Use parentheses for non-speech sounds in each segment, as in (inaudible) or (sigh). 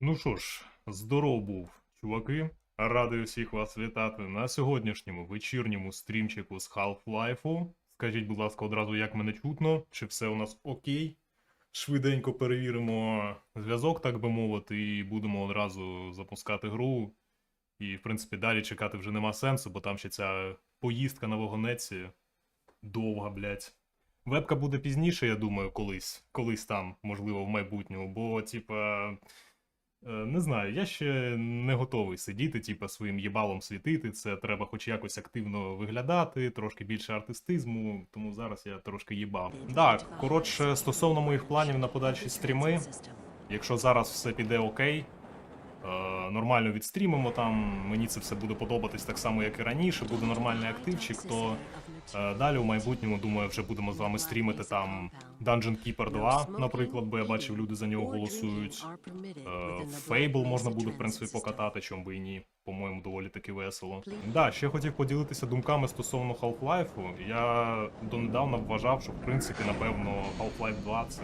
Ну що ж, здоров був, чуваки. Радий усіх вас вітати на сьогоднішньому вечірньому стрімчику з Half-Life. Скажіть, будь ласка, одразу, як мене чутно, чи все у нас окей. Швиденько перевіримо зв'язок, так би мовити, і будемо одразу запускати гру. І, в принципі, далі чекати вже нема сенсу, бо там ще ця поїздка на вагонеці довга, блядь. Вебка буде пізніше, я думаю, колись. Колись там, можливо, в майбутньому, бо, типа. Е, Не знаю, я ще не готовий сидіти, типа, своїм їбалом світити. Це треба хоч якось активно виглядати, трошки більше артистизму, тому зараз я трошки їбав. Так, коротше, стосовно моїх планів на подальші стріми, якщо зараз все піде окей, нормально відстрімимо там, мені це все буде подобатись так само, як і раніше, буде нормальний активчик, то е, далі у майбутньому, думаю, вже будемо з вами стрімити там Dungeon Keeper 2, наприклад, бо я бачив, люди за нього голосують. Е, Фейбл можна буде, в принципі, покатати, чому би і ні. По-моєму, доволі таки весело. Да, ще хотів поділитися думками стосовно Half-Life. Я донедавна вважав, що в принципі, напевно, Half-Life 2 це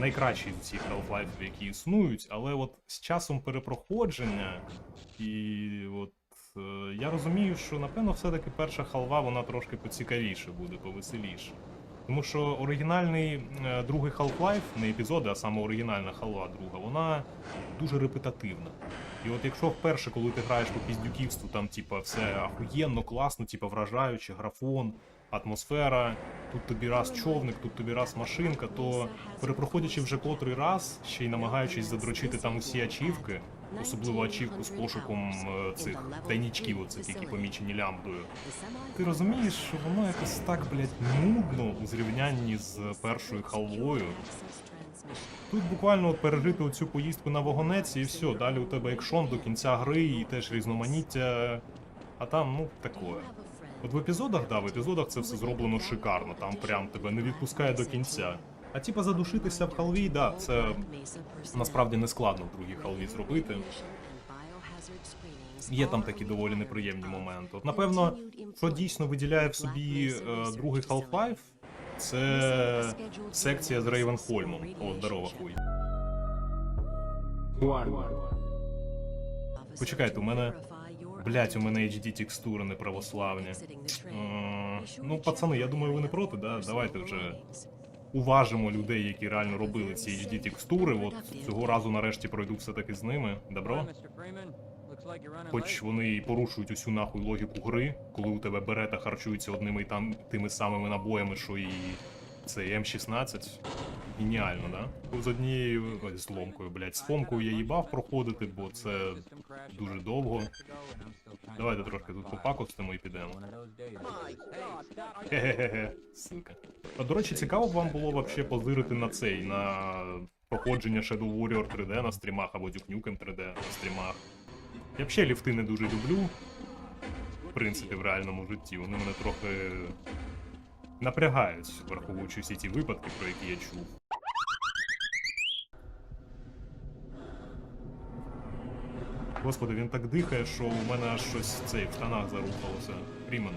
найкращий з усіх Half-Life, які існують, але от з часом перепроходження і от. е, Я розумію, що напевно все-таки перша халва вона трошки поцікавіше буде, повеселіше. Тому що оригінальний е, другий Half-Life, не епізоди, а саме оригінальна халва друга, вона дуже репетативна. І от якщо вперше, коли ти граєш по піздюківству, там типа все ахуєнно, класно, типа вражаюче, графон, атмосфера, тут тобі раз човник, тут тобі раз машинка, то перепроходячи вже котрий раз, ще й намагаючись задрочити там усі ачівки, особливо ачівку з пошуком е, цих тайнічків, оцих, які помічені лямбдою, ти розумієш, що воно якось так, блядь, нудно у зрівнянні з першою халвою. Тут буквально пережити оцю поїздку на вагонеці і все, далі у тебе екшон до кінця гри і теж різноманіття. А там, ну, такое. От в епізодах, да, в епізодах це все зроблено шикарно, там прям тебе не відпускає до кінця. А типа задушитися в халві, да, це насправді не складно в другій халві зробити. Є там такі доволі неприємні моменти. От, напевно, що дійсно виділяє в собі е, другий Half-Life, це секція з Рейвенхольмом. О, здорова хуй. Почекайте, у мене. Блять, у мене HD текстури неправославні. Е, ну, пацани, я думаю, ви не проти, да? Давайте вже уважимо людей, які реально робили ці HD текстури. От цього разу нарешті пройду все-таки з ними. Добро? Хоч вони і порушують усю нахуй логіку гри, коли у тебе берета харчується одними і там тими самими набоями, що і цей М16. Геніально, да? З однією ой, з ломкою, блядь, з фомкою я їбав проходити, бо це дуже довго. Давайте трошки тут попакостимо і підемо. Хе-хе-хе, сука. А до речі, цікаво б вам було вообще позирити на цей, на проходження Shadow Warrior 3D на стрімах або Duke Nukem 3D на стрімах. Я взагалі ліфти не дуже люблю. В принципі, в реальному житті. Вони мене трохи напрягають, враховуючи всі ті випадки, про які я чув. Господи, він так дихає, що у мене аж щось цей в штанах зарухалося. Фрімен.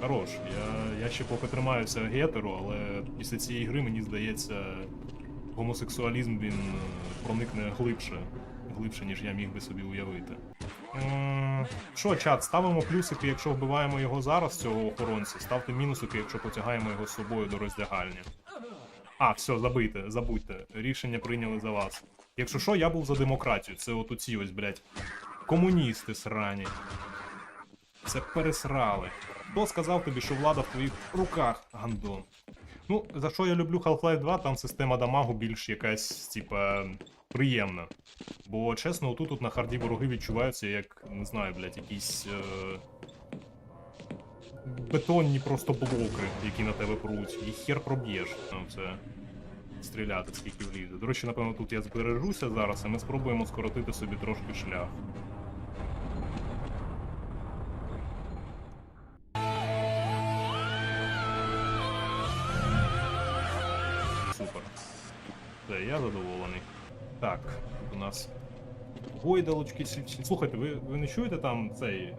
Хорош. Я, я ще поки тримаюся гетеро, але після цієї гри мені здається, гомосексуалізм він е, проникне глибше. Глибше, ніж я міг би собі уявити. Що, чат, ставимо плюсики, якщо вбиваємо його зараз, цього охоронця, ставте мінусики, якщо потягаємо його з собою до роздягальні. А, все, забийте, забудьте. Рішення прийняли за вас. Якщо що, я був за демократію. Це от оці ось, блядь, комуністи срані. Це пересрали. Хто сказав тобі, що влада в твоїх руках, гандон? Ну, за що я люблю Half-Life 2, там система дамагу більш якась, типа, приємна. Бо чесно, отут тут на харді вороги відчуваються як, не знаю, блядь, якісь. Е... Бетонні просто блоки, які на тебе пруть. І хер проб'єш. Це стріляти, скільки влізе. До речі, напевно, тут я збережуся зараз, і ми спробуємо скоротити собі трошки шлях. Супер. Все, я задоволений. Так, тут у нас гойдалочки. Слухайте, ви, ви не чуєте там цей е,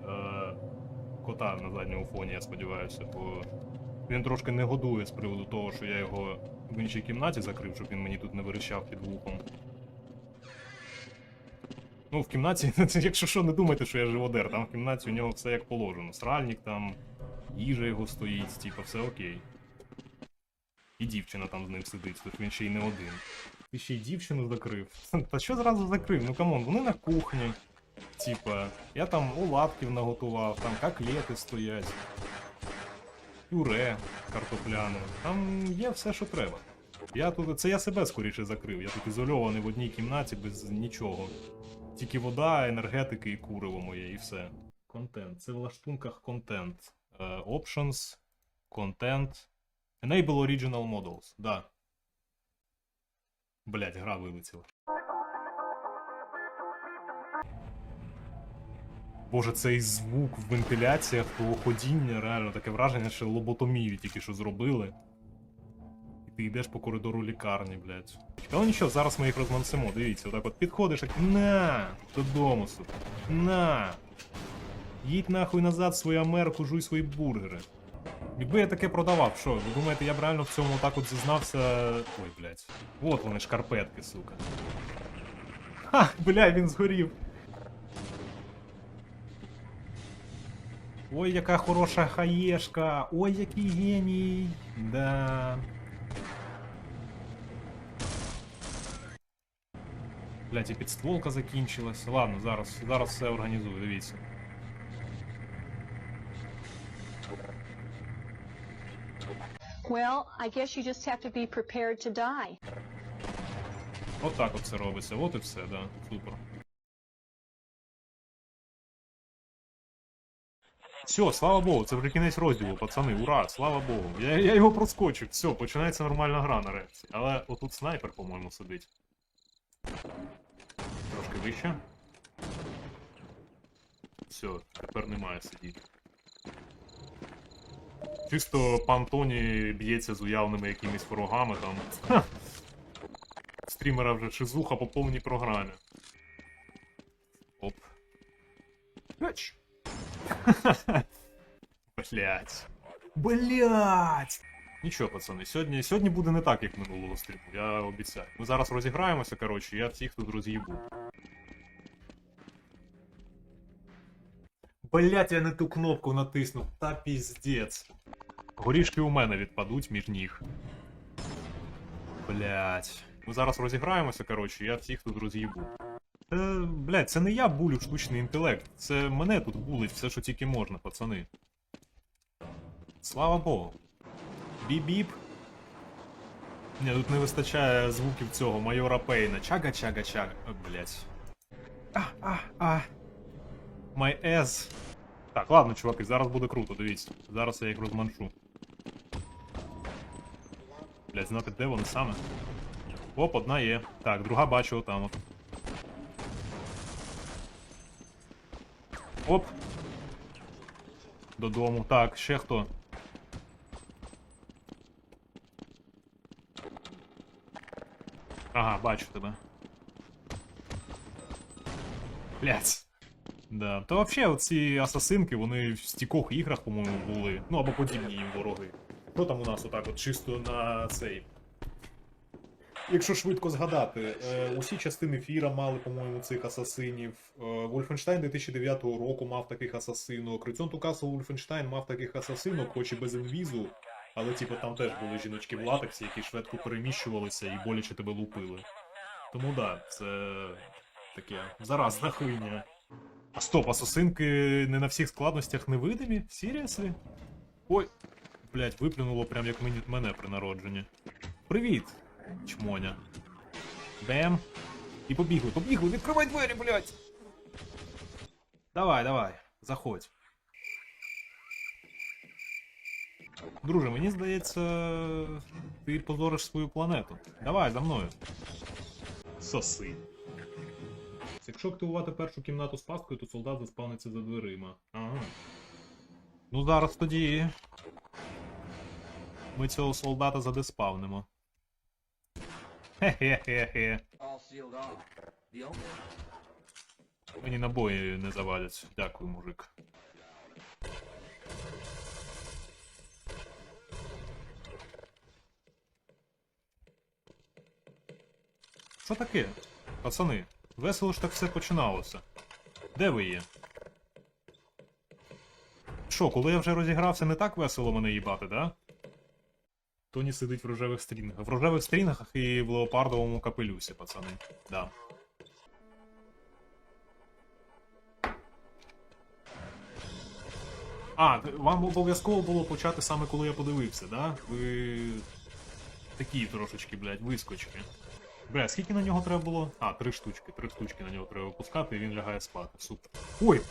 кота на задньому фоні, я сподіваюся, бо він трошки не годує з приводу того, що я його в іншій кімнаті закрив, щоб він мені тут не вирішав під вухом. Ну, в кімнаті, (laughs) якщо що, не думайте, що я живодер, там в кімнаті у нього все як положено. Сральник там, їжа його стоїть, типа, все окей. І дівчина там з ним сидить, тож він ще й не один. Ти ще й дівчину закрив. (laughs) Та що зразу закрив? Ну камон, вони на кухні. Типа, я там оладків наготував, там котлети стоять. Пюре картопляне. Там є все, що треба. Я тут. Це я себе скоріше закрив. Я тут ізольований в одній кімнаті без нічого. Тільки вода, енергетики і куриво моє, і все. Контент. Це в лаштунках контент. Е, options, контент. Enable Original Models. Да. Блять, гра вилетіла. Боже, цей звук в вентиляціях, того ходіння, реально таке враження, що лоботомію тільки що зробили. І ти йдеш по коридору лікарні, блядь. Але нічого, зараз ми їх розмансимо, дивіться, отак от підходиш, як на, додому, сука. На. Їдь нахуй назад свою Америку, жуй свої бургери. Якби я таке продавав, що? Ви думаєте, я б реально в цьому так от зізнався. Ой, блядь. От вони шкарпетки, сука. Ха, бля, він згорів. Ой, яка хороша хаєшка! Ой, який геній! Да. Блять, і підстволка закінчилась. Ладно, зараз, зараз все організую, дивіться. Well, I guess you just have to be prepared to die. От так от все робиться, от і все, да, супер. Все, слава Богу, це вже кінець розділу, пацани, ура, слава Богу. Я, я його проскочив, все, починається нормальна гра нарешті. Але отут снайпер, по-моєму, сидить. Трошки вище. Все, тепер немає сидіти. Чисто пан Тоні б'ється з уявними якимись ворогами там. Ха. Стрімера вже шизуха по повній програмі. Оп. Блять. Блять. Блять. Нічого, пацани, сьогодні, сьогодні буде не так, як минулого стріму, я обіцяю. Ми зараз розіграємося, коротше, я всіх тут роз'їбу. Блять, я не ту кнопку натиснув, та піздець. Горішки у мене відпадуть між ніг. Блять. Ми зараз розіграємося, коротше, я всіх тут роз'їбу. Е, блять, це не я булю штучний інтелект. Це мене тут булить все, що тільки можна, пацани. Слава Богу. Біп-біп. Ні, тут не вистачає звуків цього майора Пейна. Чага-чага-чага. О, блять. А, а, а. My ass. Так, ладно, чуваки, зараз буде круто, дивіться. Зараз я їх розманшу. Блять, знати, де вони саме. Оп, одна є. Так, друга бачу отам от. Оп. Додому. Так, ще хто? Ага, бачу тебе. Блять. Да. То вообще оці асасинки, вони в стікох іграх, по-моєму, були. Ну або подібні їм вороги. Що там у нас отак, от чисто на цей. Якщо швидко згадати, е, усі частини Фіра мали, по-моєму, цих асасинів. Е, Wolfenstein 2009 року мав таких асасинок. To Castle Wolfenstein мав таких асасинок, хоч і без інвізу, але типу там теж були жіночки в латексі, які швидко переміщувалися і боляче тебе лупили. Тому да, це таке заразна хуйня. А стоп, асасинки не на всіх складностях невидимі? Серйослі? Ой, блять, виплюнуло прям як мені, мене при народженні. Привіт, чмоня. Бем. І побігли, побігли, відкривай двері, блять! Давай, давай, заходь. Друже, мені здається, ти позориш свою планету. Давай за мною. Соси. Якщо активувати першу кімнату з пасткою, то солдат заспавниться за дверима. Ага. Ну зараз тоді. Ми цього солдата задеспавнимо. Only Мені набої не завадять. Дякую, мужик. Що таке? Пацани, Весело ж так все починалося. Де ви є? Що, коли я вже розігрався, не так весело мене їбати, да? Тоні сидить в рожевих стрінгах. В рожевих стрінгах і в леопардовому капелюсі, пацани. Да. А, вам обов'язково було почати саме коли я подивився, да? Ви такі трошечки, блядь, вискочки. Бля, скільки на нього треба було? А, три штучки, три штучки на нього треба випускати, і він лягає спати. Супер. Ой!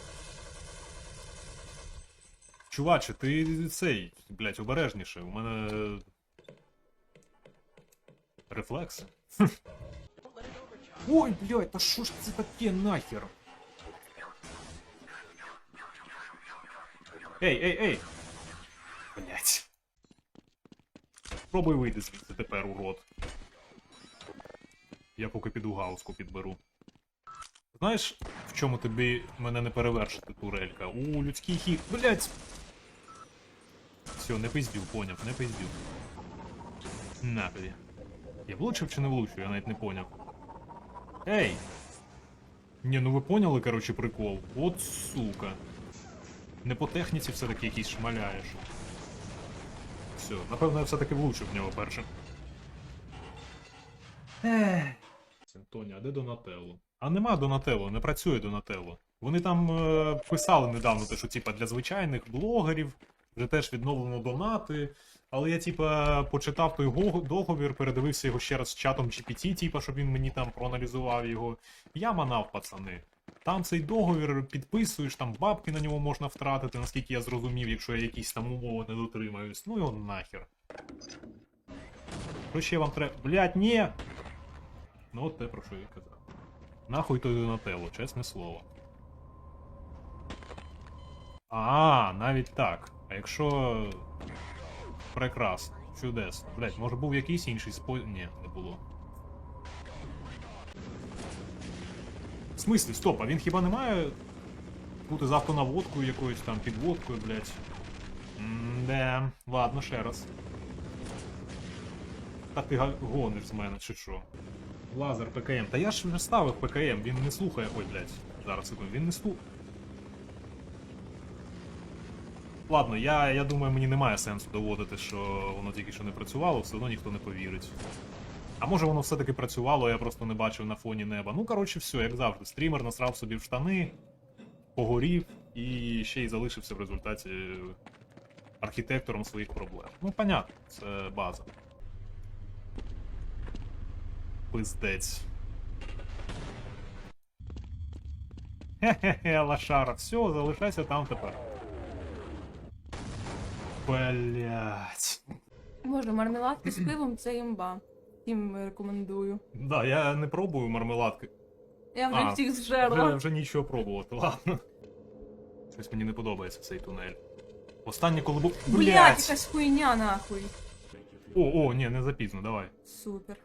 Чуваче, ти цей, блядь, обережніше. У мене. Рефлекси. Хм. (laughs) Ой, блядь, та що ж це таке нахер? Ей, ей, ей! Блять. Пробуй вийти звідси тепер, урод. Я поки піду гауску підберу. Знаєш, в чому тобі мене не перевершити, турелька? У людський хід. Блять! Все, не пиздів, поняв, не пиздів. На тобі. Я влучив чи не влучив, я навіть не поняв. Ей! Ні, ну ви поняли, короче, прикол. От сука. Не по техніці все-таки якийсь шмаляєш. Все, напевно, я все-таки влучив в нього першим. Ех. Тоні, а де Донателло? А нема Донателло, не працює Донателло. Вони там е, писали недавно те, що типа для звичайних блогерів вже теж відновлено донати. Але я, типа, почитав той договір, передивився його ще раз з чатом GPT, типа, щоб він мені там проаналізував його. Я манав, пацани. Там цей договір підписуєш, там бабки на нього можна втратити, наскільки я зрозумів, якщо я якісь там умови не дотримаюсь. Ну його нахер. Що ще вам треба. Блять, ні! Ну от те, про що я казав. Нахуй той Донателло, чесне слово. А, навіть так. А якщо. Прекрасно, чудесно. Блять, може був якийсь інший спо... Ні, не було. В смислі, стоп, а він хіба не має бути з автонаводкою якоюсь там підводкою, блять? Де, ладно, ще раз. Та ти гониш з мене, чи що? Лазер ПКМ. Та я ж вже ставив ПКМ, він не слухає. Ой, блядь, зараз секунду, він не слухає. Ладно, я, я думаю, мені немає сенсу доводити, що воно тільки що не працювало, все одно ніхто не повірить. А може воно все-таки працювало, я просто не бачив на фоні неба. Ну, коротше, все, як завжди. Стрімер насрав собі в штани, погорів і ще й залишився в результаті архітектором своїх проблем. Ну, понятно, це база. Пиздець. Хе-хе-хе, лошара, все, залишайся там тепер. Блять. Боже, мармеладки з пивом це імба. Всім рекомендую. Да, я не пробую мармеладки. Я вже А, всіх Вже, зжерла. вже нічого пробувати, ладно. Щось мені не подобається цей тунель. Останнє, коли був. Блять, якась хуйня нахуй. О, о, ні, не запізно, давай. Супер.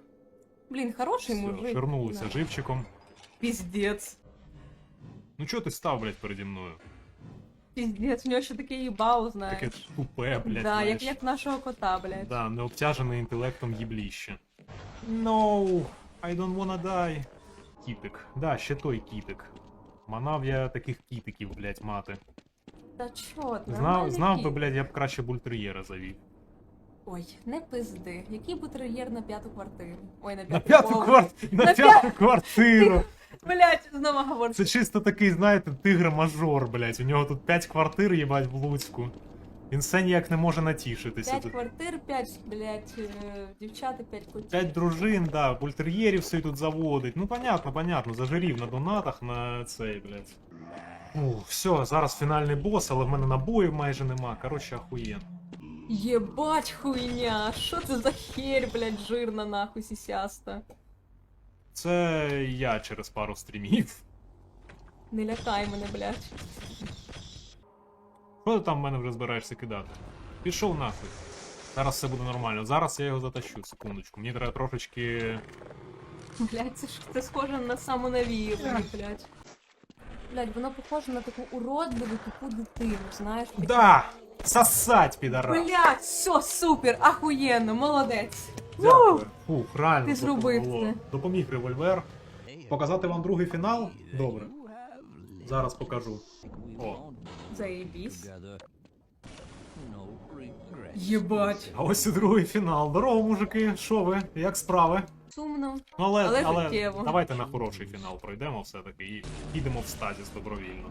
Блін, хороший Все, мужик. ширнулися Да. живчиком. Піздець. Ну чого ти став, блядь, переді мною? Піздець, у нього ще таке їбало, знаєш. Таке тупе, блядь. да, як, знаєш. як нашого кота, блядь. Да, не обтяжене інтелектом їбліще. No, I don't wanna die. Кітик. Да, ще той кітик. Манав я таких кітиків, блядь, мати. Та чо ти? Знав, нормальний знав би, кіт. блядь, я б краще бультер'єра завів. Ой, не пизди. Який бутер'єр на п'яту квартиру? Ой, на п'яту, На п'яту, поверх. квар... на На п'яту квартиру! Блять, знову говорю. Це чисто такий, знаєте, тигр-мажор, блядь. У нього тут 5 квартир, їбать, в Луцьку. Він все ніяк не може натішитися. П'ять Тут квартир, п'ять, блять, е, дівчат і п'ять котів. 5 дружин, да, бультер'єрів все тут заводить. Ну, понятно, понятно, зажирів на донатах на цей, блядь. Ух, все, зараз фінальний бос, але в мене набоїв майже нема. Коротше, ахуєн. Єбать хуйня, що це за херь, блядь, жирна нахуй сісяста. Це я через пару стрімів. Не лякай мене, блядь. Що ти там в мене вже збираєшся кидати? Пішов нахуй. Зараз все буде нормально. Зараз я його затащу, секундочку. Мені треба трошечки. Блядь, це ж це схоже на самонавіювання, блядь. Блядь, воно похоже на таку уродливу тупу дитину, знаєш? таку- Да! Сосать, підарас! Блядь, все, супер, ахуєнно, молодець. Дякую. Фух, реально. Ти зробив допомогло. це. Допоміг револьвер. Показати вам другий фінал? Добре. Зараз покажу. О, Заєбісь. Єбать. а ось і другий фінал. Здорово, мужики, що ви? Як справи? Сумно. Ну, але, Але але життєво. давайте на хороший фінал пройдемо все-таки і підемо в стазіс добровільно.